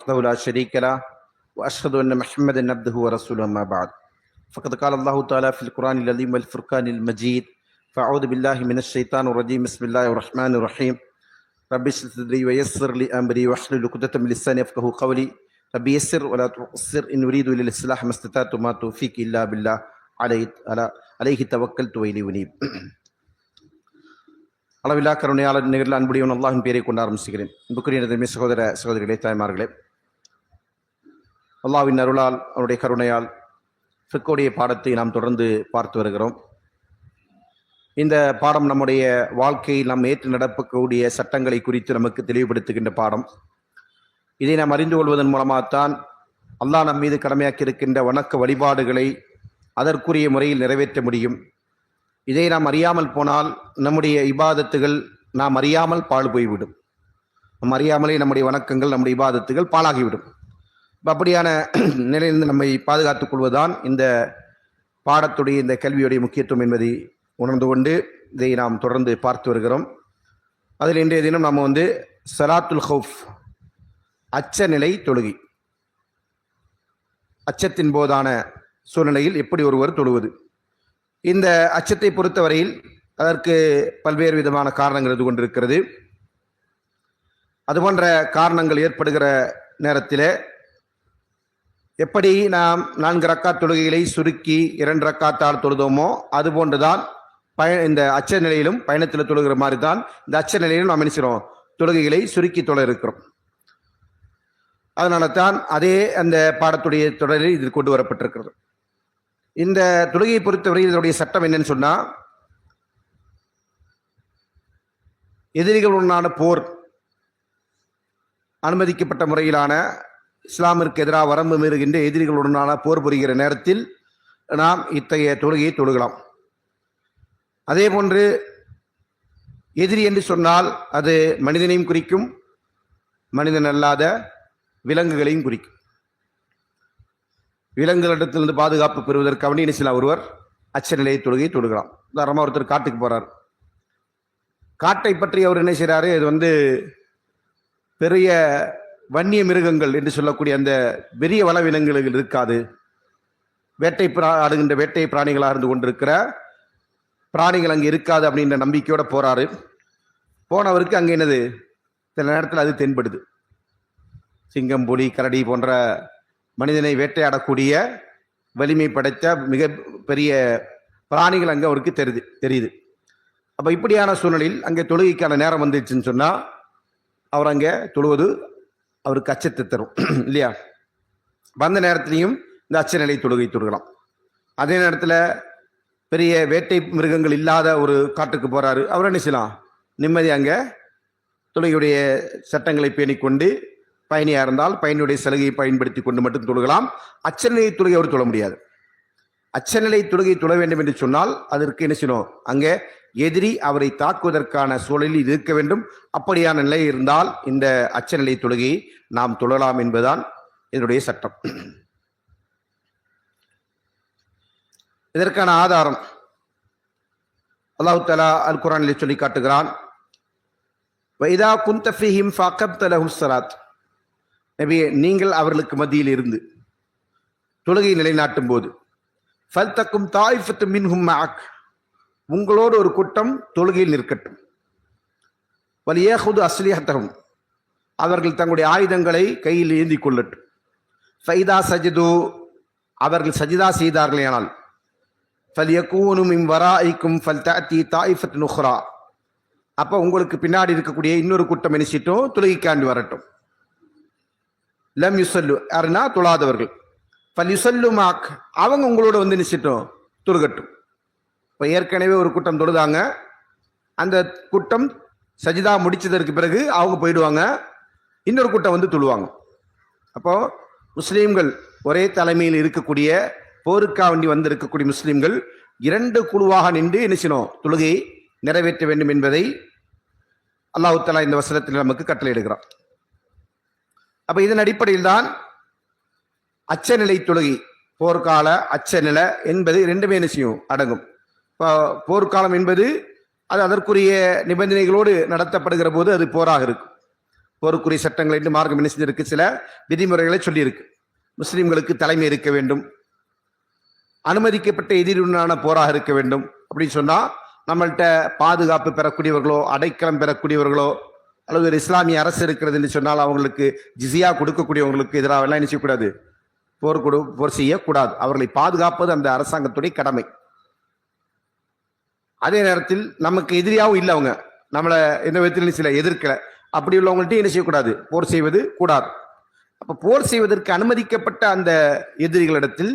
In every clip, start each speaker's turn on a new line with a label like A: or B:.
A: وحده لا شريك له واشهد ان محمدا عبده ورسوله اما بعد فقد قال الله تعالى في القران العظيم والفرقان المجيد فاعوذ بالله من الشيطان الرجيم بسم الله الرحمن الرحيم رب اشرح لي صدري ويسر لي امري واحلل عقدة من لساني يفقهوا قولي رب يسر ولا تعسر ان اريد الا الاصلاح ما استطعت ما توفيقي الا بالله عليه على عليه توكلت واليه انيب அளவில்லா கருணையாளர் நிகரில் அன்புடையவன் அல்லாஹின் பேரை கொண்டு ஆரம்பிச்சுகிறேன் அன்புக்குரிய நடுமை சகோதர சகோதரிகளே தாய்மார்களே அல்லாவின் அருளால் அவருடைய கருணையால் ஃபிக்கோடைய பாடத்தை நாம் தொடர்ந்து பார்த்து வருகிறோம். இந்த பாடம் நம்முடைய வாழ்க்கையில் நாம் ஏற்று நடப்பக்கூடிய சட்டங்களை குறித்து நமக்கு தெளிவுபடுத்துகின்ற பாடம். இதை நாம் அறிந்து கொள்வதன் மூலமாகத்தான் அல்லாஹ் நம் மீது கடமையாக்கி இருக்கின்ற வணக்க வழிபாடுகளை அதற்குரிய முறையில் நிறைவேற்ற முடியும். இதை நாம் அறியாமல் போனால் நம்முடைய இபாதத்துகள் நாம் அறியாமல் பாழ் போய்விடும். நாம் அறியாமலே நம்முடைய வணக்கங்கள் நம்முடைய இபாதத்துகள் பாழாகிவிடும். அப்படியான நிலையிலிருந்து நம்மை பாதுகாத்துக் கொள்வதுதான் இந்த பாடத்துடைய இந்த கல்வியுடைய முக்கியத்துவம் என்பதை உணர்ந்து கொண்டு இதை நாம் தொடர்ந்து பார்த்து வருகிறோம். அதில் இன்றைய தினம் நாம் வந்து சலாத்துல் ஹவுஃப் அச்சநிலை தொழுகை. அச்சத்தின் போதான சூழ்நிலையில் எப்படி ஒருவர் தொழுவது? இந்த அச்சத்தை பொறுத்தவரையில் அதற்கு பல்வேறு விதமான காரணங்கள் இது கொண்டிருக்கிறது? அதுபோன்ற காரணங்கள் ஏற்படுகிற நேரத்தில் எப்படி நாம் நான்கு ரக்கா தொழுகைகளை சுருக்கி இரண்டு ரக்காத்தால் தொழுதோமோ அது போன்றுதான் பய இந்த அச்ச நிலையிலும் பயணத்தில் தொழுகிற மாதிரி தான் இந்த அச்ச நிலையிலும் நாம் நினைச்சிரோம் தொழுகைகளை சுருக்கி தொழ இருக்கிறோம். அதனால தான் அதே அந்த பாடத்துடைய தொடரில் இது கொண்டு வரப்பட்டிருக்கிறது. இந்த தொழுகையை பொறுத்தவரை இதனுடைய சட்டம் என்னன்னு சொன்னால் எதிரிகளுடனான போர் அனுமதிக்கப்பட்ட முறையிலான இஸ்லாமிற்கு எதிராக வரம்பு மீறுகின்ற எதிரிகளுடனான போர் புரிகிற நேரத்தில் நாம் இத்தகைய தொழுகையை தொழுகலாம். அதே போன்று எதிரி என்று சொன்னால் அது மனிதனையும் குறிக்கும் மனிதன் அல்லாத விலங்குகளையும் குறிக்கும். விலங்குகளிடத்திலிருந்து பாதுகாப்பு பெறுவதற்கு அவனி சில ஒருவர் அச்சநிலையை தொழுகை தொழுகலாம். உதாரணமாக ஒருத்தர் காட்டுக்கு போறார். காட்டை பற்றி அவர் என்ன செய்கிறாரு இது வந்து பெரிய வன்னிய மிருகங்கள் என்று சொல்லக்கூடிய அந்த பெரிய வளவினங்கள் இருக்காது. வேட்டை பிரா ஆடுகின்ற வேட்டை பிராணிகளாக இருந்து கொண்டிருக்கிற பிராணிகள் அங்கே இருக்காது அப்படின்ற நம்பிக்கையோட போறாரு. போனவருக்கு அங்கே என்னது? சில நேரத்தில் அது தென்படுது. சிங்கம் புலி கரடி போன்ற மனிதனை வேட்டையாடக்கூடிய வலிமை படைத்த மிக பெரிய பிராணிகள் அங்கே அவருக்கு தெரியுது தெரியுது. அப்போ இப்படியான சூழ்நிலையில் அங்கே தொழுகைக்கான நேரம் வந்துச்சுன்னு சொன்னால் அவர் அங்கே தொழுவது அவருக்கு அச்சத்தை தரும். இல்லையா? வந்த நேரத்திலையும் இந்த அச்சநிலை தொழுகை தொழுகலாம். அதே நேரத்தில் பெரிய வேட்டை மிருகங்கள் இல்லாத ஒரு காட்டுக்கு போகிறாரு அவர் என்ன செய்யலாம்? நிம்மதி அங்கே தொழுகையுடைய சட்டங்களை பேணிக்கொண்டு பயணியாக இருந்தால் பயணியுடைய சலுகையை பயன்படுத்தி கொண்டு மட்டும் தொழுகலாம். அச்சநிலை தொழுகை அவர் தொழ முடியாது. அச்சநிலை தொழுகை தொழ வேண்டும் என்று சொன்னால் அதற்கு என்ன செய்யணும்? அங்கே எதிரி அவரை தாக்குவதற்கான சூழலில் இருக்க வேண்டும். அப்படியான நிலை இருந்தால் இந்த அச்சநிலை தொழுகையை நாம் தொழலாம் என்பதுதான் இதனுடைய சட்டம். இதற்கான ஆதாரம். அல்லாஹு தலா அல் குரானிலே சொல்லி காட்டுகிறான். வைதா குந்தஃபிஹிம் ஃபாக்கப் தலஹு சலாத் நபியே நீங்கள் அவர்களுக்கு மத்தியில் இருந்து தொழுகை நிலைநாட்டும் போது ஃபல் தக்கும் தாய்ஃபத்து மின்ஹும் மஅக். உங்களோடு ஒரு கூட்டம் தொழுகையில் நிற்கட்டும். வலியேஹுது அஸ்லிஹத்தகும் அவர்கள் தங்களுடைய ஆயுதங்களை கையில் ஏந்தி கொள்ளட்டும். ஃபைதா சஜிது அவர்கள் சஜிதா செய்தார்கள் ஆனால். ஃபல் யக்கூனும் இம் வராய்க்கும் ஃபல் தாத்தி தாயிஃபத் நுஹ்ரா அப்போ உங்களுக்கு பின்னாடி இருக்கக்கூடிய இன்னொரு கூட்டம் நினைச்சிட்டும் துலகிக்காண்டு வரட்டும். லம் யுசல்லு யாருன்னா தொழாதவர்கள். ஃபல் யுசல்லு மாக் அவங்க உங்களோட வந்து நினைச்சிட்டோம் துருகட்டும் இப்போ ஏற்கனவே ஒரு கூட்டம் தொழுதாங்க அந்த கூட்டம் சஜிதா முடிச்சதற்கு பிறகு அவங்க போயிடுவாங்க. இன்னொரு கூட்டம் வந்து தொழுவாங்க. அப்போது முஸ்லீம்கள் ஒரே தலைமையில் இருக்கக்கூடிய போருக்கா வண்டி வந்திருக்கக்கூடிய முஸ்லீம்கள் இரண்டு குழுவாக நின்று என்ன செய்யணும்? தொழுகையை நிறைவேற்ற வேண்டும் என்பதை அல்லாஹு தலா இந்த வசனத்தில் நமக்கு கட்டளையிடுகிறான். அப்போ இதன் அடிப்படையில் தான் அச்சநிலை தொழுகை போர்க்கால அச்சநிலை என்பது ரெண்டுமே என்ன செய்யும்? அடங்கும். போர்க்காலம் என்பது அது அதற்குரிய நிபந்தனைகளோடு நடத்தப்படுகிற போது அது போராக இருக்கும் போருக்குரிய சட்டங்கள் என்று மார்க்கம் என்ன செஞ்சிருக்கு சில விதிமுறைகளை சொல்லியிருக்கு. முஸ்லிம்களுக்கு தலைமை இருக்க வேண்டும். அனுமதிக்கப்பட்ட எதிரியுடனான போராக இருக்க வேண்டும். அப்படின்னு சொன்னா நம்மள்கிட்ட பாதுகாப்பு பெறக்கூடியவர்களோ அடைக்கலம் பெறக்கூடியவர்களோ அல்லது ஒரு இஸ்லாமிய அரசு இருக்கிறது என்று சொன்னால் அவங்களுக்கு ஜிசியா கொடுக்கக்கூடியவங்களுக்கு எதிராக எல்லாம் என்ன செய்யக்கூடாது? போர் கொடு போர் செய்யக்கூடாது. அவர்களை பாதுகாப்பது அந்த அரசாங்கத்துடைய கடமை. அதே நேரத்தில் நமக்கு எதிரியாகவும் இல்லை அவங்க. நம்மளை எந்த விதத்திலும் சில எதிர்க்கல. அப்படி உள்ளவங்கள்ட்ட என்ன செய்யக்கூடாது? போர் செய்வது கூடாது. அப்ப போர் செய்வதற்கு அனுமதிக்கப்பட்ட அந்த எதிரிகளிடத்தில்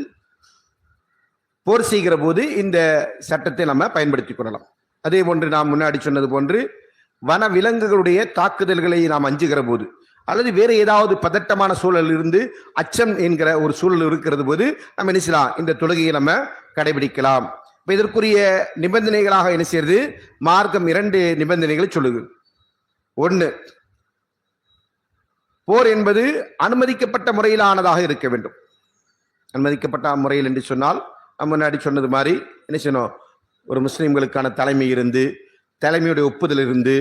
A: போர் செய்கிற போது இந்த சட்டத்தை நம்ம பயன்படுத்திக் கொள்ளலாம். அதே போன்று நாம் முன்னாடி சொன்னது போன்று வன விலங்குகளுடைய தாக்குதல்களை நாம் அஞ்சுகிற போது அல்லது வேறு ஏதாவது பதட்டமான சூழல் இருந்து அச்சம் என்கிற ஒரு சூழல் இருக்கிறது போது நம்ம என்ன செய்யலாம்? இந்த தொழுகையை நம்ம கடைபிடிக்கலாம். இதற்குரிய நிபந்தனைகளாக என்ன செய்யறது? மார்க்கம் இரண்டு நிபந்தனைகளை சொல்லுது. ஒன்று போர் என்பது அனுமதிக்கப்பட்ட முறையிலானதாக இருக்க வேண்டும். அனுமதிக்கப்பட்ட முறையில் என்று சொன்னால் நம்ம முன்னாடி சொன்னது மாதிரி என்ன செய்யணும்? ஒரு முஸ்லீம்களுக்கான தலைமை இருந்து தலைமையுடைய ஒப்புதல் இருந்து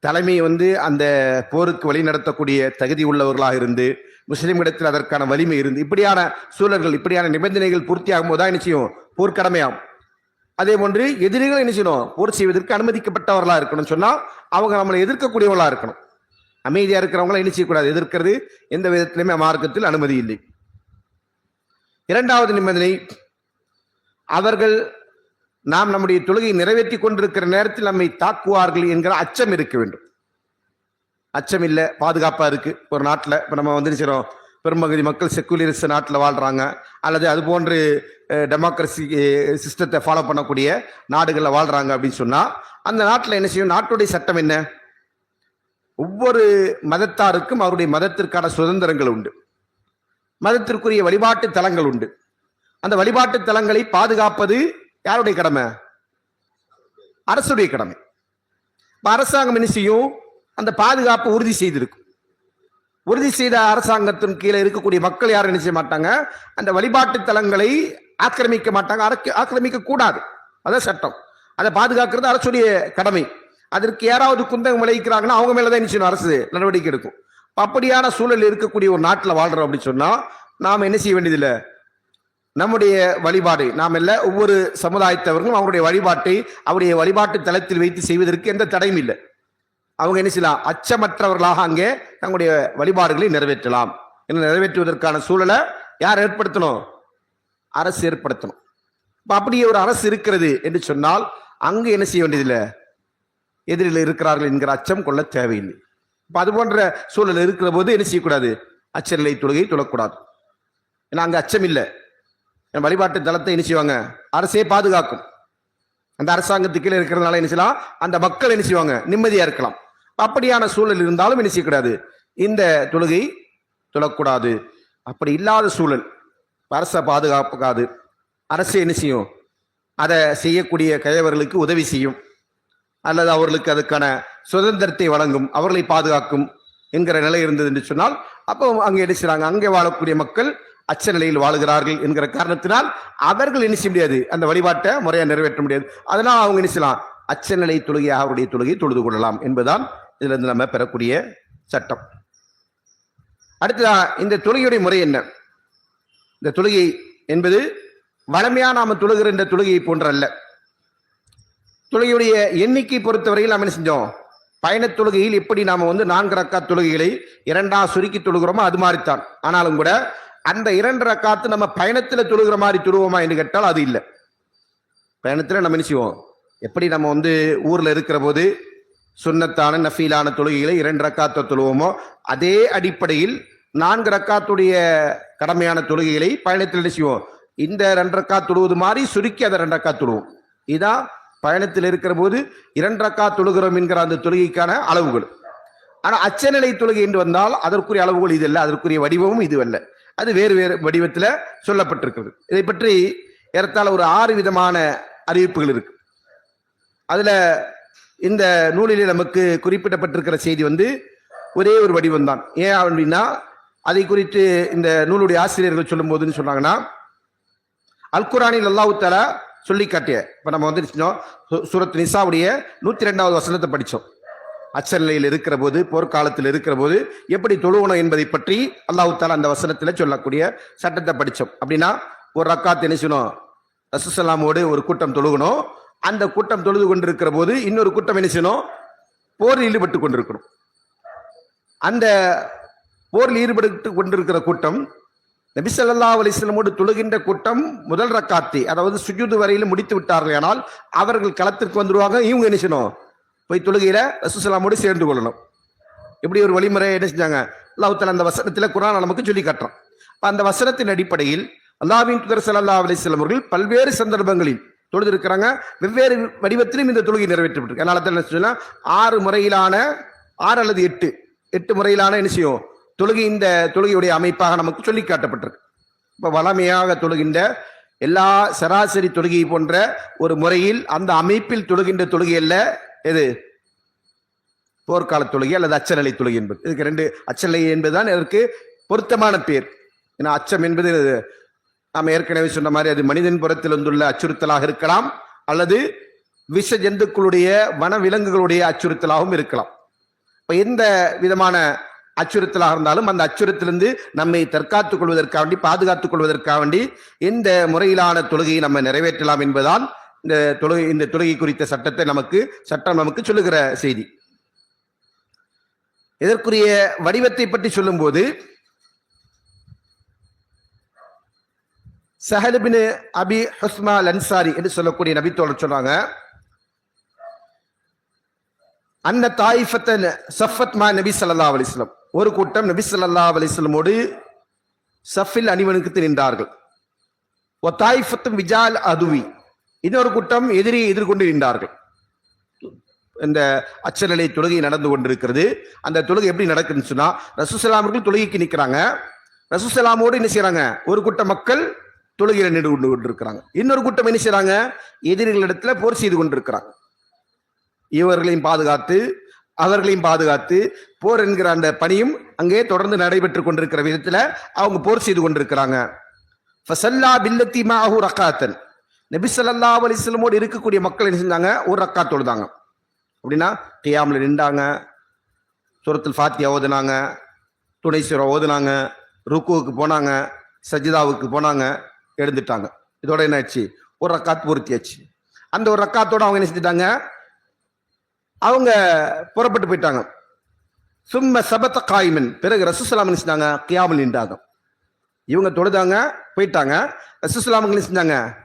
A: தலைமை வந்து அந்த போருக்கு வழி நடத்தக்கூடிய தகுதி உள்ளவர்களாக இருந்து முஸ்லீம்களிடத்தில் அதற்கான வலிமை இருந்து இப்படியான சூழல்கள் இப்படியான நிபந்தனைகள் பூர்த்தியாகும் போது தான் என்ன செய்யும்? போர்க்கடமையாகும். அதே போன்று எதிரிகள் என்ன செய்யணும்? போர் செய்வதற்கு அனுமதிக்கப்பட்டவர்களா இருக்கணும் சொன்னா அவங்க நம்மளை எதிர்க்கக்கூடியவர்களா இருக்கணும். அமைதியா இருக்கிறவங்கள என்ன செய்யக்கூடாது? எதிர்க்கிறது. எந்த விதத்திலுமே மார்க்கத்தில் அனுமதி இல்லை. இரண்டாவது நிபந்தனை அவர்கள் நாம் நம்முடைய தொழுகையை நிறைவேற்றி கொண்டிருக்கிற நேரத்தில் நம்மை தாக்குவார்கள் என்கிற அச்சம் இருக்க வேண்டும். அச்சம் இல்லை பாதுகாப்பா இருக்கு. ஒரு நாட்டில் இப்போ நம்ம வந்து செய்றோம் பெரும்பகுதி மக்கள் செக்குலரிஸ்ட் நாட்டில் வாழ்கிறாங்க அல்லது அது போன்று டெமோக்ரஸி சிஸ்டத்தை ஃபாலோ பண்ணக்கூடிய நாடுகளில் வாழ்கிறாங்க அப்படின்னு சொன்னால் அந்த நாட்டில் என்ன செய்யும்? நாட்டுடைய சட்டம் என்ன? ஒவ்வொரு மதத்தாருக்கும் அவருடைய மதத்திற்கான சுதந்திரங்கள் உண்டு. மதத்திற்குரிய வழிபாட்டு தலங்கள் உண்டு. அந்த வழிபாட்டு தலங்களை பாதுகாப்பது யாருடைய கடமை? அரசுடைய கடமை. இப்போ அரசாங்கம் என்ன செய்யும்? அந்த பாதுகாப்பு உறுதி செய்திருக்கும். உறுதி செய்த அரசாங்கத்தின் கீழே இருக்கக்கூடிய மக்கள் யாரும் என்ன செய்ய மாட்டாங்க? அந்த வழிபாட்டு தலங்களை ஆக்கிரமிக்க மாட்டாங்க. ஆக்கிரமிக்க கூடாது அதான் சட்டம். அதை பாதுகாக்கிறது அரசுடைய கடமை. அதற்கு யாராவது குந்தகம் விளைவிக்கிறாங்கன்னா அவங்க மேலதான் என்ன செய்யணும்? அரசு நடவடிக்கை எடுக்கும். அப்படியான சூழல் இருக்கக்கூடிய ஒரு நாட்டில் வாழ்றோம் அப்படின்னு சொன்னா நாம் என்ன செய்ய வேண்டியதில்லை? நம்முடைய வழிபாடு நாம் இல்லை ஒவ்வொரு சமுதாயத்தவர்களும் அவருடைய வழிபாட்டை அவருடைய வழிபாட்டு தளத்தில் வைத்து செய்வதற்கு எந்த தடையும் இல்லை. அவங்க என்ன செய்யலாம்? அச்சமற்றவர்களாக அங்கே தங்களுடைய வழிபாடுகளை நிறைவேற்றலாம். என்ன நிறைவேற்றுவதற்கான சூழலை யார் ஏற்படுத்தணும்? அரசு ஏற்படுத்தணும். இப்போ அப்படியே ஒரு அரசு இருக்கிறது என்று சொன்னால் அங்கு என்ன செய்ய வேண்டியதில்லை? எதிரில் இருக்கிறார்கள் என்கிற அச்சம் கொள்ள தேவையில்லை. இப்போ அது போன்ற சூழல் இருக்கிற போது என்ன செய்யக்கூடாது? அச்சநிலை தொழுகை தொழக்கூடாது ஏன்னா அங்கே அச்சம் இல்லை. என் வழிபாட்டு தளத்தை என்ன செய்வாங்க? அரசே பாதுகாக்கும். அந்த அரசாங்கத்துக்கு கீழே இருக்கிறதுனால என்ன செய்யலாம்? அந்த மக்கள் என்ன செய்வாங்க? நிம்மதியா இருக்கலாம். அப்படியான சூழல் இருந்தாலும் என்ன செய்யக்கூடாது இந்த தொழுகை தொழக்கூடாது அப்படி இல்லாத சூழல் அரசை பாதுகாப்புக்காது. அரசு என்ன செய்யும்? அதை செய்யக்கூடிய கயவர்களுக்கு உதவி செய்யும். அல்லது அவர்களுக்கு அதுக்கான சுதந்திரத்தை வழங்கும் அவர்களை பாதுகாக்கும் என்கிற நிலை இருந்தது என்று சொன்னால் அப்போ அங்கே என்ன செய்கிறாங்க அங்கே வாழக்கூடிய மக்கள் அச்ச நிலையில் வாழுகிறார்கள் என்கிற காரணத்தினால் அவர்கள் என்ன செய்ய முடியாது. அந்த வழிபாட்டை முறையாக நிறைவேற்ற முடியாது. அதனால் அவங்க என்ன செய்யலாம்? அச்சநிலை தொழுகையாக அவருடைய தொழுகையை தொழுது கொள்ளலாம் என்பதுதான் இதிலிருந்து நம்ம பெறக்கூடிய சட்டம். அடுத்ததா இந்த தொழுகையுடைய முறை என்ன? இந்த தொழுகை என்பது வளமையாக நாம் தொழுகிற இந்த தொழுகையை போன்றல்ல. தொழுகையுடைய எண்ணிக்கை பொறுத்தவரையில் நாம் என்ன செஞ்சோம்? பயணத் தொழுகையில் எப்படி நாம் வந்து நான்கு ரக்கா தொழுகைகளை இரண்டா சுருக்கி தொழுகிறோமோ அது மாதிரித்தான். ஆனாலும் கூட அந்த இரண்டு ரக்காத்து நம்ம பயணத்துல தொழுகிற மாதிரி தொழுவோமா என்று கேட்டால் அது இல்லை. பயணத்துல நம்ம என்ன செய்வோம்? எப்படி நம்ம வந்து ஊர்ல இருக்கிற போது சுண்ணத்தான நஃபீலான தொழுகைகளை இரண்டு ரக்காத்தை தொழுவோமோ அதே அடிப்படையில் நான்கு ரக்காத்துடைய கடமையான தொழுகைகளை பயணத்தில் என்ன செய்வோம்? இந்த ரெண்டு ரக்கா தொழுவது மாதிரி சுருக்கி அதை ரெண்டு ரக்கா தொழுவோம். இதான் பயணத்தில் இருக்கிற போது இரண்டு ரக்கா தொழுகிறோம் என்கிற அந்த தொழுகைக்கான அளவுகள். ஆனால் அச்சநிலை தொழுகை என்று வந்தால் அதற்குரிய அளவுகள் இது அல்ல அதற்குரிய வடிவமும் இது அல்ல அது வேறு வேறு வடிவத்தில் சொல்லப்பட்டிருக்கிறது. இதை பற்றி ஏறத்தாழ ஒரு ஆறு விதமான அறிவிப்புகள் இருக்கு. அதில் இந்த நூலிலே நமக்கு குறிப்பிடப்பட்டிருக்கிற செய்தி வந்து ஒரே ஒரு வடிவம் தான் ஏன் அப்படின்னா அதை குறித்து இந்த நூலுடைய ஆசிரியர்கள் சொல்லும் போதுன்னு சொன்னாங்கன்னா அல்குரானில் அல்லாஹு தஆலா சொல்லி காட்டிய இப்போ நம்ம வந்து சூரத் நிசாவுடைய நூற்றி ரெண்டாவது வசனத்தை படித்தோம் அச்சநிலையில் இருக்கிற போது போர்க்காலத்தில் இருக்கிற போது எப்படி தொழுகணும் என்பதை பற்றி அல்லாஹு தாலா அந்த வசனத்தில் சொல்லக்கூடிய சட்டத்தை படித்தோம் அப்படின்னா ஒரு ரக்கா என்ன ரசூசலாமோடு ஒரு கூட்டம் தொழுகணும். அந்த கூட்டம் தொழுது கொண்டிருக்கிற போது இன்னொரு கூட்டம் என்ன போரில் ஈடுபட்டு கொண்டிருக்கணும். அந்த போரில் ஈடுபட்டு கொண்டிருக்கிற கூட்டம் நபி ஸல்லல்லாஹு அலைஹி வஸல்லமோடு தொழுகின்ற கூட்டம் முதல் ரக்காத்தி அதாவது சுஜூது வரையில் முடித்து விட்டார்கள் ஆனால் அவர்கள் களத்திற்கு வந்துருவாங்க இவங்க என்ன போய் தொழுகையில ரசூசலாமோடு சேர்ந்து கொள்ளணும். இப்படி ஒரு வழிமுறை என்ன செஞ்சாங்க? அல்லாஹுத்தல அந்த வசனத்துல குரான் நமக்கு சொல்லி காட்டுறோம் அந்த வசனத்தின் அடிப்படையில் அல்லாவின் துதர் சல்லா அலிஸ்லாம் அவர்கள் பல்வேறு சந்தர்ப்பங்களில் தொழுதிருக்கிறாங்க. வெவ்வேறு வடிவத்திலும் இந்த தொழுகை நிறைவேற்றப்பட்டிருக்கு. அதனால என்ன சொல்லலாம் ஆறு முறையிலான ஆறு அல்லது எட்டு எட்டு முறையிலான என்ன செய்யும்? தொழுகை இந்த தொழுகையுடைய அமைப்பாக நமக்கு சொல்லி காட்டப்பட்டிருக்கு. இப்போ வளமையாக தொழுகின்ற எல்லா சராசரி தொழுகை போன்ற ஒரு முறையில் அந்த அமைப்பில் தொழுகின்ற தொழுகை அல்ல எது? போர்க்கால தொழுகை அல்லது அச்சநிலை தொழுகை என்பது. இதுக்கு ரெண்டு அச்சநிலை என்பதுதான் இதற்கு பொருத்தமான பேர். ஏன்னா அச்சம் என்பது நாம் ஏற்கனவே சொன்ன மாதிரி அது மனிதன் புறத்தில் வந்துள்ள அச்சுறுத்தலாக இருக்கலாம் அல்லது விஷ ஜந்துக்களுடைய வன விலங்குகளுடைய அச்சுறுத்தலாகவும் இருக்கலாம். இப்போ எந்த விதமான அச்சுறுத்தலாக இருந்தாலும் அந்த அச்சுறுத்திலிருந்து நம்மை தற்காத்துக் கொள்வதற்காக வேண்டி பாதுகாத்துக் கொள்வதற்காக வேண்டி இந்த முறையிலான தொழுகையை நம்ம நிறைவேற்றலாம் என்பதுதான் இந்த தொழுகை இந்த தொழுகை குறித்த சட்டத்தை நமக்கு சட்டம் நமக்கு சொல்லுகிற செய்தி. இதற்குரிய வடிவத்தை பற்றி சொல்லும்போது சஹலுபின் அபி ஹுஸ்மா லன்சாரி என்று சொல்லக்கூடிய நபித்தோழர் சொன்னாங்க அன்ன தாயிஃபத்தன் சஃபத் மா நபி சல்லா அலிஸ்லம் ஒரு கூட்டம் நபி சல்லா அலிஸ்லமோடு சஃபில் அணிவகுத்து நின்றார்கள். ஒ தாயிஃபத்தும் விஜால் அதுவி. இன்னொரு கூட்டம் எதிரியை எதிர்கொண்டு நின்றார்கள் இந்த அச்சநிலை தொழுகை நடந்து கொண்டிருக்கிறது. அந்த தொழுகை எப்படி நடக்குதுன்னு சொன்னா ரசூசலாமர்கள் தொழுகைக்கு நிற்கிறாங்க ரசூசலாமோடு என்ன செய்யறாங்க ஒரு கூட்ட மக்கள் தொழுகையில நின்று கொண்டு கொண்டிருக்கிறாங்க. இன்னொரு கூட்டம் என்ன செய்யறாங்க எதிரிகளிடத்துல போர் செய்து கொண்டிருக்கிறாங்க. இவர்களையும் பாதுகாத்து அவர்களையும் பாதுகாத்து போர் என்கிற அந்த பணியும் அங்கே தொடர்ந்து நடைபெற்று கொண்டிருக்கிற விதத்துல அவங்க போர் செய்து கொண்டிருக்கிறாங்க. ஃபசல்லா பில்லத்தி மாஹு ரக்காத்தன் நபிசல்லா அலிஸ்லமோடு இருக்கக்கூடிய மக்கள் என்ன செஞ்சாங்க? ஒரு ரக்கா தொழுதாங்க. அப்படின்னா கியாமில் நின்றாங்க சுரத்தில் ஃபாத்தியா ஓதுனாங்க துணை சுரம் ஓதுனாங்க ருக்குவுக்கு போனாங்க சஜிதாவுக்கு போனாங்க எழுந்துட்டாங்க. இதோட என்ன ஆச்சு ஒரு ரக்காத் பூர்த்தியாச்சு. அந்த ஒரு ரக்காத்தோடு அவங்க என்ன செஞ்சிட்டாங்க? அவங்க புறப்பட்டு போயிட்டாங்க. சும்ம சபத்த காய்மன். பிறகு ரசூசலாம் என்ன செஞ்சாங்க? கியாமல் நின்றாங்க. இவங்க தொழுதாங்க போயிட்டாங்க. ரசூசலாம் என்ன செஞ்சாங்க?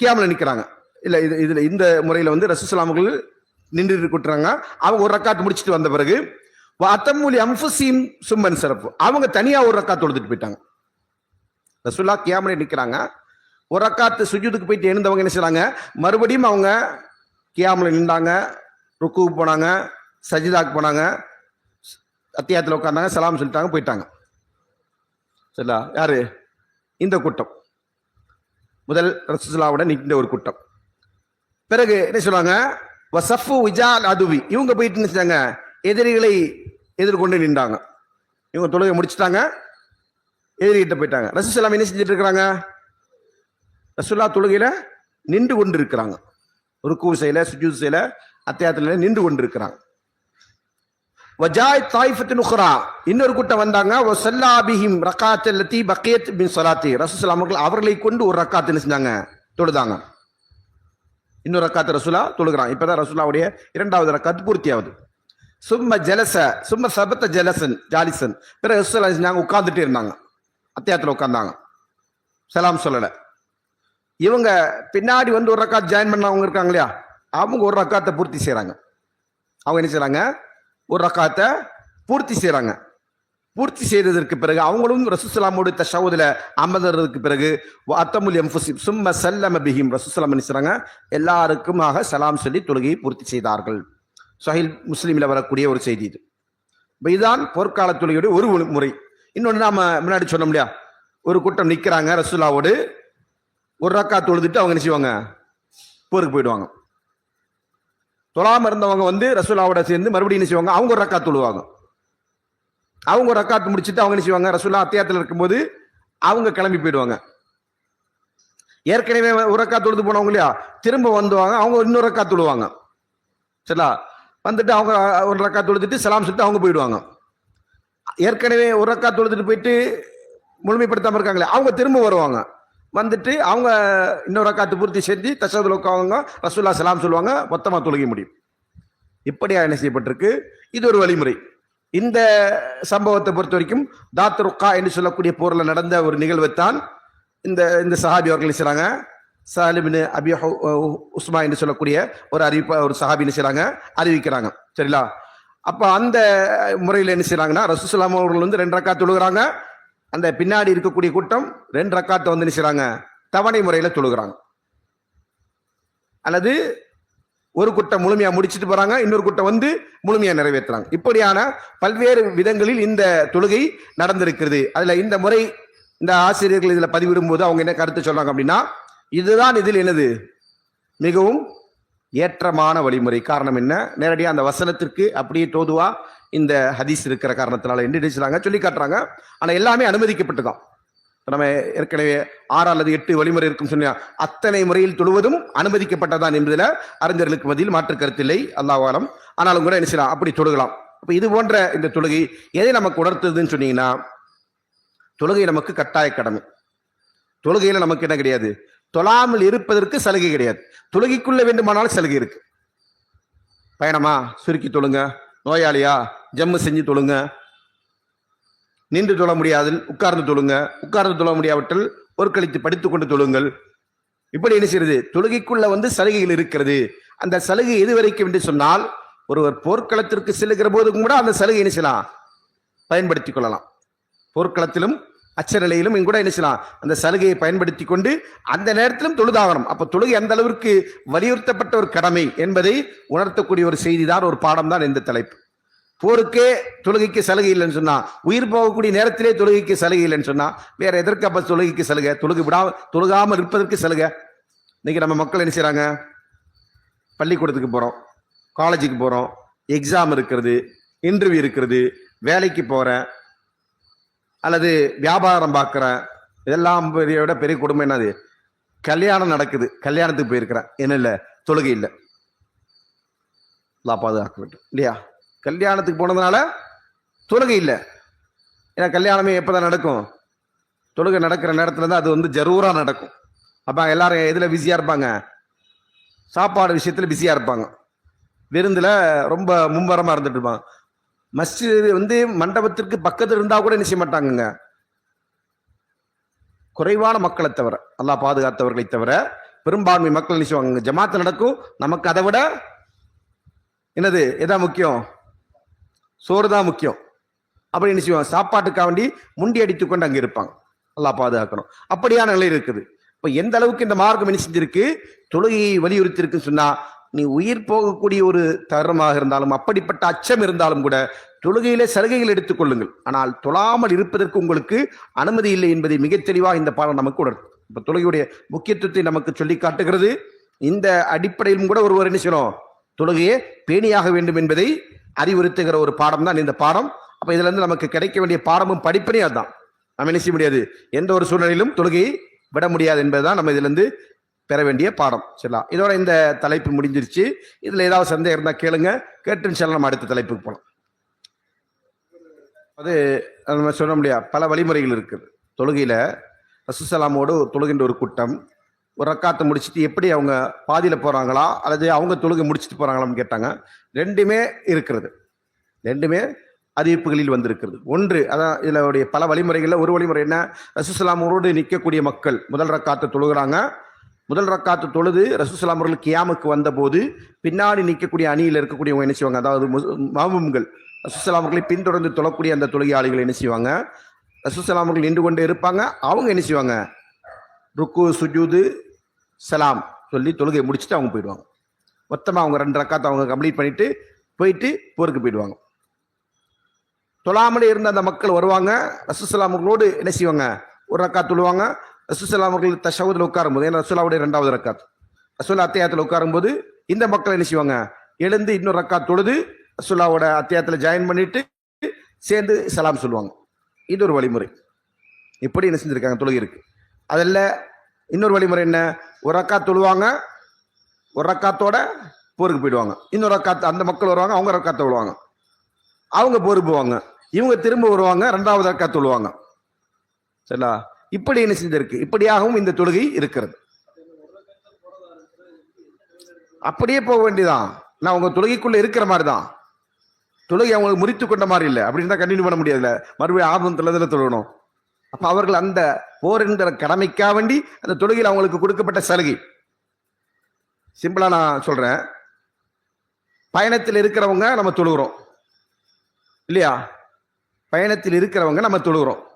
A: கியாமில் நிற்கிறாங்க இல்லை இது இதில் இந்த முறையில் வந்து ரசூசலாமுகள் நின்று கொட்டுறாங்க அவங்க ஒரு ரக்காத்து முடிச்சுட்டு வந்த பிறகு அத்தமூலி அம்ஃபுசீம் சும்மன் சிறப்பு அவங்க தனியாக ஒரு ரக்காத்து தொழுதுட்டு போயிட்டாங்க. ரசூல்லா கியாமலே நிற்கிறாங்க ஒரு ரக்காத்து சுஜூதுக்கு போயிட்டு எழுந்தவங்க என்ன செய்கிறாங்க மறுபடியும் அவங்க கியாமில் நின்றாங்க. ருக்குவுக்கு போனாங்க. சஜிதாக்கு போனாங்க. அத்தியாயத்தில் உட்காந்தாங்க சலாம் சொல்லிட்டாங்க போயிட்டாங்க. சரிங்களா யாரு? இந்த கூட்டம். முதல் ரசூலாவோட நிற்கின்ற ஒரு கூட்டம். பிறகு என்ன சொல்லுவாங்க? வசஃபு விஜால் அதுவி. இவங்க போயிட்டு என்ன செஞ்சாங்க? எதிரிகளை எதிர்கொண்டு நின்றாங்க. இவங்க தொழுகை முடிச்சிட்டாங்க. எதிரிகிட்ட போயிட்டாங்க. ரசூசலாம் என்ன செஞ்சுட்டு இருக்கிறாங்க? ரசூல்லா தொழுகையில நின்று கொண்டு இருக்கிறாங்க ருக்கு செய்யல சுஜூ செய்யல அத்தியாயத்துல நின்று கொண்டு இருக்கிறாங்க வஜாய் தாயிஃபத்தின் உக்ரா இன்னொரு கூட்டம் வந்தாங்க. வசல்லா பிஹிம் ரக்காத் லத்தி பக்கியத் பின் சலாத்தி ரசூசலாம் அவர்கள் அவர்களை கொண்டு ஒரு ரக்காத் என்ன செஞ்சாங்க? தொழுதாங்க. இன்னொரு ரக்காத்து ரசூலா தொழுகிறான். இப்போதான் ரசூலாவுடைய இரண்டாவது ரக்காத்து பூர்த்தியாகுது சும்ம ஜலச சும்ம சபத்த ஜலசன் ஜாலிசன். பிறகு ரசூலா செஞ்சாங்க? உட்கார்ந்துட்டே இருந்தாங்க. அத்தியாத்தில் உட்கார்ந்தாங்க. சலாம் சொல்லலை. இவங்க பின்னாடி வந்து ஒரு ரக்காத் ஜாயின் பண்ணவங்க இருக்காங்க இல்லையா? அவங்க ஒரு ரக்காத்தை பூர்த்தி செய்கிறாங்க அவங்க என்ன செய்கிறாங்க ஒரு ரக்காத்தை பூர்த்தி செய்கிறாங்க பூர்த்தி செய்ததற்கு பிறகு அவங்களும் ரசூசலாமோடு தஷவுதுல அமர்ந்ததுக்கு பிறகு அத்தமுல் எம்ஃபுசிம் சும்ம சல்லம பிஹிம். ரசூசலாம் என்ன எல்லாருக்குமாக சலாம் சொல்லி தொழுகையை பூர்த்தி செய்தார்கள். சஹில் முஸ்லீமில் வரக்கூடிய ஒரு செய்தி இது. இப்போ இதுதான் போர்க்கால தொழுகையுடைய ஒரு முறை. இன்னொன்று நாம் முன்னாடி சொன்னோம் இல்லையா? ஒரு கூட்டம் நிற்கிறாங்க ரசூலாவோடு ஒரு ரக்கா தொழுதுட்டு அவங்க என்ன செய்வாங்க? போருக்கு போயிடுவாங்க. தொழாம இருந்தவங்க வந்து ரசூலாவோட சேர்ந்து மறுபடியும் என்ன செய்வாங்க? அவங்க ஒரு ரக்கா தொழுவாங்க. அவங்க ஒரு ரக்காத்து முடிச்சுட்டு அவங்க என்ன செய்வாங்க? ரசூலா அத்தியாயத்தில் இருக்கும்போது அவங்க கிளம்பி போயிடுவாங்க. ஏற்கனவே ஒரு ரக்கா தொழுது போனவங்க இல்லையா? திரும்ப வந்துவாங்க. அவங்க இன்னொரு ரக்கா தொழுவாங்க. சரிங்களா? வந்துட்டு அவங்க ஒரு ரக்கா தொழுதுட்டு சலாம் சொல்லிட்டு அவங்க போயிடுவாங்க. ஏற்கனவே ஒரு ரக்கா தொழுதுட்டு போயிட்டு முழுமைப்படுத்தாமல் இருக்காங்களே அவங்க திரும்ப வருவாங்க. வந்துட்டு அவங்க இன்னொரு ரக்காத்து பூர்த்தி செஞ்சு தசதுல உட்காவங்க ரசூல்லா சலாம் சொல்லுவாங்க மொத்தமாக தொழுகி முடியும். இப்படியா என்ன செய்யப்பட்டிருக்கு? இது ஒரு வழிமுறை. இந்த சம்பவத்தை பொறுத்த வரைக்கும் தாத்ருக்கா என்று சொல்லக்கூடிய போரில் நடந்த ஒரு நிகழ்வைத்தான் இந்த இந்த சஹாபி அவர்கள் செய்கிறாங்க சாலிமின் அபி உஸ்மா என்று சொல்லக்கூடிய ஒரு அறிவிப்ப ஒரு சஹாபின்னு செய்கிறாங்க அறிவிக்கிறாங்க. சரிங்களா அப்போ அந்த முறையில் என்ன செய்கிறாங்கன்னா ரசூசலாம் அவர்கள் வந்து ரெண்டு ரக்கா தொழுகிறாங்க. அந்த பின்னாடி இருக்கக்கூடிய கூட்டம் ரெண்டு ரக்காத்தை வந்து நினைச்சாங்க தவணை முறையில் தொழுகிறாங்க. அல்லது ஒரு கூட்டம் முழுமையாக முடிச்சிட்டு போகிறாங்க இன்னொரு கூட்டம் வந்து முழுமையாக நிறைவேற்றுறாங்க இப்படியான பல்வேறு விதங்களில் இந்த தொழுகை நடந்திருக்கிறது. அதில் இந்த முறை இந்த ஆசிரியர்கள் இதில் பதிவிடும் போது அவங்க என்ன கருத்து சொல்கிறாங்க அப்படின்னா இதுதான் இதில் என்னது? மிகவும் ஏற்றமான வழிமுறை. காரணம் என்ன? நேரடியாக அந்த வசனத்திற்கு அப்படியே தோதுவா இந்த ஹதீஸ் இருக்கிற காரணத்தினால என்று நினைச்சாங்க? சொல்லி காட்டுறாங்க. ஆனால் எல்லாமே அனுமதிக்கப்பட்டுதான் நம்ம ஏற்கனவே ஆறு அல்லது எட்டு வழிமுறை இருக்கும் சொன்னா அத்தனை முறையில் தொழுவதும் அனுமதிக்கப்பட்டதான் என்பதில் அறிஞர்களுக்கு மத்தியில் மாற்று கருத்தில்லை அல்லாவாலம் ஆனாலும் கூட என்ன செய்யலாம்? அப்படி தொழுகலாம். அப்போ இது போன்ற இந்த தொழுகை எதை நமக்கு உணர்த்துதுன்னு சொன்னீங்கன்னா தொழுகை நமக்கு கட்டாய கடமை. தொழுகையில நமக்கு என்ன கிடையாது? தொழாமல் இருப்பதற்கு சலுகை கிடையாது. தொழுகைக்குள்ள வேண்டுமானாலும் சலுகை இருக்கு. பயணமா? சுருக்கி தொழுங்க. நோயாளியா? ஜம்மு செஞ்சு தொழுங்க. நின்று தொழ முடியாது உட்கார்ந்து தொழுங்க. உட்கார்ந்து தொழ முடியாவிட்டால் ஒரு கழித்து படித்து கொண்டு தொழுங்கள். இப்படி என்ன செய்யறது தொழுகைக்குள்ள வந்து சலுகைகள் இருக்கிறது. அந்த சலுகை எது வரைக்கும் என்று சொன்னால் ஒருவர் போர்க்களத்திற்கு செல்லுகிற போது கூட அந்த சலுகை என்ன செய்யலாம்? பயன்படுத்திக் கொள்ளலாம். போர்க்களத்திலும் அச்சநிலையிலும் இங்க கூட என்ன செய்யலாம்? அந்த சலுகையை பயன்படுத்தி கொண்டு அந்த நேரத்திலும் தொழுதாகணும். அப்ப தொழுகை அந்த அளவிற்கு வலியுறுத்தப்பட்ட ஒரு கடமை என்பதை உணர்த்தக்கூடிய ஒரு செய்தி தான் ஒரு பாடம் தான் இந்த தலைப்பு. போருக்கே தொழுகைக்கு சலுகை இல்லைன்னு சொன்னா உயிர் போகக்கூடிய நேரத்திலே தொழுகைக்கு சலுகை இல்லைன்னு சொன்னா வேற எதற்கு அப்ப தொழுகைக்கு சலுகை? தொழுகை விடா தொழுகாமல் இருப்பதற்கு சலுகை? இன்னைக்கு நம்ம மக்கள் என்ன செய்யறாங்க பள்ளிக்கூடத்துக்கு போறோம் காலேஜுக்கு போறோம் எக்ஸாம் இருக்கிறது இன்டர்வியூ இருக்கிறது வேலைக்கு போறேன் அல்லது வியாபாரம் பார்க்குறேன் இதெல்லாம் பெரிய விட பெரிய குடும்பம் என்னது? கல்யாணம் நடக்குது. கல்யாணத்துக்கு போயிருக்கிறேன். என்ன இல்லை? தொழுகை இல்லை. எல்லாம் பாதுகாக்க வேண்டும். இல்லையா? கல்யாணத்துக்கு போனதுனால தொழுகை இல்லை. ஏன்னா கல்யாணமே எப்போதான் நடக்கும்? தொழுகை நடக்கிற நேரத்தில் தான் அது வந்து ஜரூராக நடக்கும். அப்போ எல்லாரும் எதில் பிஸியாக இருப்பாங்க? சாப்பாடு விஷயத்தில் பிஸியாக இருப்பாங்க. விருந்தில் ரொம்ப மும்பரமாக இருந்துட்டு இருப்பாங்க. மஸ்ஜித் வந்து மண்டபத்திற்கு பக்கத்தில் இருந்தால் கூட என்ன செய்ய மாட்டாங்கங்க. குறைவான மக்களை தவிர அல்லாஹ் பாதுகாத்தவர்களை தவிர பெரும்பான்மை மக்கள் என்ன ஜமாத்து நடக்கும். நமக்கு அதை விட என்னது எதா முக்கியம்? சோறு தான் முக்கியம். அப்படி என்ன செய்வாங்க? சாப்பாட்டுக்காக வேண்டி முண்டி அடித்து கொண்டு அங்கே இருப்பாங்க. நல்லா பாதுகாக்கணும். அப்படியான நிலை இருக்குது. இப்போ எந்த அளவுக்கு இந்த மார்க்கம் என்ன செஞ்சிருக்கு? தொழுகையை வலியுறுத்தி இருக்குன்னு சொன்னா நீ உயிர் போகக்கூடிய ஒரு தருணமாக இருந்தாலும் அப்படிப்பட்ட அச்சம் இருந்தாலும் கூட தொழுகையிலே சலுகைகள் எடுத்துக் கொள்ளுங்கள். ஆனால் தொழாமல் இருப்பதற்கு உங்களுக்கு அனுமதி இல்லை என்பதை மிகத் தெளிவாக இந்த பாடம் நமக்கு உணர்த்தும் இப்ப தொழுகையுடைய முக்கியத்துவத்தை நமக்கு சொல்லி காட்டுகிறது. இந்த அடிப்படையிலும் கூட ஒருவர் என்ன செய்யணும்? தொழுகையே பேணியாக வேண்டும் என்பதை அறிவுறுத்துகிற ஒரு பாடம் தான் இந்த பாடம். அப்ப இதுல இருந்து நமக்கு கிடைக்க வேண்டிய பாடமும் படிப்பனே அதுதான். நம்ம என்ன செய்ய முடியாது? எந்த ஒரு சூழ்நிலையிலும் தொழுகையை விட முடியாது என்பதுதான் நம்ம இதுல இருந்து பெற வேண்டிய பாடம். சரிங்களா? இதோட இந்த தலைப்பு முடிஞ்சிருச்சு. இதில் ஏதாவது சந்தேகம் இருந்தால் கேளுங்க. கேட்டுன்னு சொல்ல நம்ம அடுத்த தலைப்புக்கு போகலாம் அது நம்ம சொல்ல முடியாது பல வழிமுறைகள் இருக்குது. தொழுகையில் ரசூசலாமோடு தொழுகின்ற ஒரு கூட்டம் ஒரு ரக்காத்தை முடிச்சுட்டு எப்படி அவங்க பாதியில் போகிறாங்களா அல்லது அவங்க தொழுகை முடிச்சுட்டு போகிறாங்களான்னு கேட்டாங்க. ரெண்டுமே இருக்கிறது. ரெண்டுமே அறிவிப்புகளில் வந்திருக்கிறது. ஒன்று அதான் இதனுடைய பல வழிமுறைகளில் ஒரு வழிமுறை என்ன? ரசூசலாமோடு நிற்கக்கூடிய மக்கள் முதல் ரக்காத்தை தொழுகிறாங்க. முதல் ரக்காத்து தொழுது ரசூசலாம் அவர்கள் கியாமுக்கு வந்தபோது பின்னாடி நிற்கக்கூடிய அணியில் இருக்கக்கூடியவங்க என்ன செய்வாங்க? அதாவது மாமும்கள் ரசூசலாம் அவர்களை பின்தொடர்ந்து தொழக்கூடிய அந்த தொழுகையாளிகள் என்ன செய்வாங்க? ரசூசலாம் அவர்கள் நின்று கொண்டே இருப்பாங்க. அவங்க என்ன செய்வாங்க? ருக்கு சுஜூது சலாம் சொல்லி தொழுகையை முடிச்சுட்டு அவங்க போயிடுவாங்க. மொத்தமாக அவங்க ரெண்டு ரக்காத்தை அவங்க கம்ப்ளீட் பண்ணிட்டு போயிட்டு போருக்கு போயிடுவாங்க. தொழாமலே இருந்த அந்த மக்கள் வருவாங்க. ரசூசலாம் அவர்களோடு என்ன செய்வாங்க? ஒரு ரக்கா தொழுவாங்க. ரசூசலாம் அவர்கள் தஷவுதில் உட்காரும்போது ஏன்னா ரசூலாவுடைய ரெண்டாவது ரக்காத். ரசூலா அத்தியாயத்தில் உட்காரும்போது இந்த மக்கள் என்ன செய்வாங்க? எழுந்து இன்னொரு ரக்காத் தொழுது ரசூலாவோட அத்தியாயத்தில் ஜாயின் பண்ணிட்டு சேர்ந்து சலாம் சொல்லுவாங்க. இது ஒரு வழிமுறை. இப்படி என்ன செஞ்சுருக்காங்க? தொழுகை இருக்கு. அதில் இன்னொரு வழிமுறை என்ன? ஒரு ரக்காத் தொழுவாங்க ஒரு ரக்காத்தோட போருக்கு போயிடுவாங்க. இன்னொரு ரக்காத்து அந்த மக்கள் வருவாங்க அவங்க ரக்காத்தை விடுவாங்க அவங்க போருக்கு போவாங்க. இவங்க திரும்ப வருவாங்க ரெண்டாவது ரக்கா தொழுவாங்க. சரிங்களா? இப்படி என்ன செஞ்சிருக்கு? இப்படியாகவும் இந்த தொழுகை இருக்கிறது. அப்படியே போக வேண்டியதான் நான் உங்க தொழுகைக்குள்ள இருக்கிற மாதிரி தான் தொழுகை அவங்களுக்கு முறித்து கொண்ட மாதிரி இல்லை. அப்படின்னு தான் கண்டினியூ பண்ண முடியாதுல்ல. மறுபடியும் ஆபத்துல இதில் தொழணும் அப்ப அவர்கள் அந்த போர் என்கிற கடமைக்காக வேண்டி அந்த தொழுகையில் அவங்களுக்கு கொடுக்கப்பட்ட சலுகை. சிம்பிளா நான் சொல்றேன். பயணத்தில் இருக்கிறவங்க நம்ம தொழுகிறோம். இல்லையா? பயணத்தில் இருக்கிறவங்க நம்ம தொழுகிறோம்.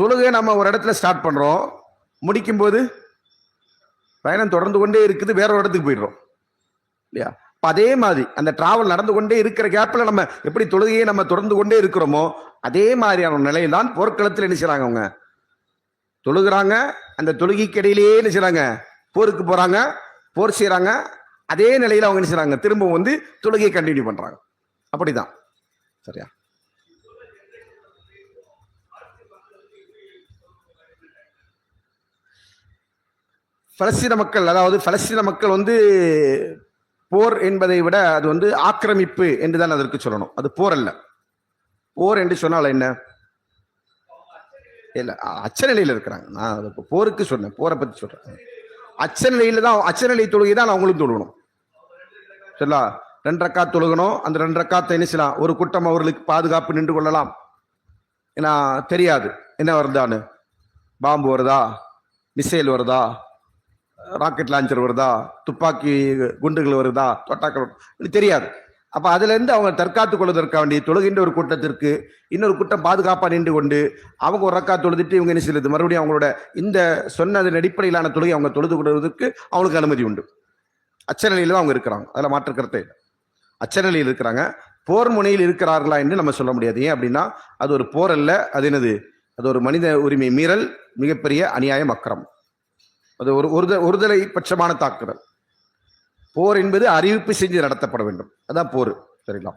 A: தொழுகை நம்ம ஒரு இடத்துல ஸ்டார்ட் பண்ணுறோம் முடிக்கும் போது பயணம் தொடர்ந்து கொண்டே இருக்குது வேற ஒரு இடத்துக்கு போயிடுறோம். இல்லையா? அப்ப அதே மாதிரி அந்த டிராவல் நடந்து கொண்டே இருக்கிற கேப்பில் நம்ம எப்படி தொழுகையை நம்ம தொடர்ந்து கொண்டே இருக்கிறோமோ அதே மாதிரியான ஒரு தான் போர்க்களத்தில் என்ன செய்கிறாங்க அவங்க? தொழுகிறாங்க அந்த தொழுகைக்கு இடையிலேயே என்ன செய்கிறாங்க போருக்கு போகிறாங்க போர் செய்கிறாங்க அதே நிலையில் அவங்க என்ன செய்கிறாங்க திரும்பவும் வந்து தொழுகையை கண்டினியூ பண்ணுறாங்க அப்படிதான். சரியா? பலஸ்தீன மக்கள் அதாவது பலஸ்தீன மக்கள் வந்து போர் என்பதை விட அது வந்து ஆக்கிரமிப்பு என்று தான் அதற்கு சொல்லணும். அது போர் அல்ல. போர் என்று சொன்னால் என்ன? இல்ல அச்சநிலையில் இருக்கிறாங்க. நான் இப்போ போருக்கு சொன்னேன். போரை பத்தி சொல்றேன். அச்சநிலையில தான் அச்சநிலை தொழுகை தான் அவங்களும் தொழுகணும். சரிங்களா? ரெண்டு ரக்கா தொழுகணும். அந்த ரெண்டு ரக்காத்தை என்ன செய்யலாம்? ஒரு கூட்டம் அவர்களுக்கு பாதுகாப்பு நின்று கொள்ளலாம். ஏன்னா தெரியாது. என்ன வருதான்னு? பாம்பு வருதா? மிசைல் வருதா? ராக்கெட் லான்ச்சர் வருதா? துப்பாக்கி குண்டுகள் வருதா? தொட்டாக்கள் தெரியாது. அப்போ அதுலேருந்து அவங்க தற்காத்து கொள்வதற்காக வேண்டி தொழுகின்ற ஒரு கூட்டத்திற்கு இன்னொரு கூட்டம் பாதுகாப்பாக நின்று கொண்டு அவங்க ஒரு ரக்கா தொழுதுட்டு இவங்க என்ன செய்யுது மறுபடியும் அவங்களோட இந்த சொன்னதன் அடிப்படையிலான தொழுகை அவங்க தொழுது கொள்வதற்கு அவங்களுக்கு அனுமதி உண்டு. அச்சநிலையில் தான் அவங்க இருக்கிறாங்க. அதில் மாற்று இல்லை. அச்சநிலையில் இருக்கிறாங்க. போர் முனையில் இருக்கிறார்களா என்று நம்ம சொல்ல முடியாது. ஏன் அப்படின்னா அது ஒரு போர் அல்ல. அது என்னது? அது ஒரு மனித உரிமை மீறல் மிகப்பெரிய அநியாயம் அக்கிரம். அது ஒரு ஒருத ஒருதலை பட்சமான தாக்குதல். போர் என்பது அறிவிப்பு செஞ்சு நடத்தப்பட வேண்டும். அதான் போர் சரிங்களா?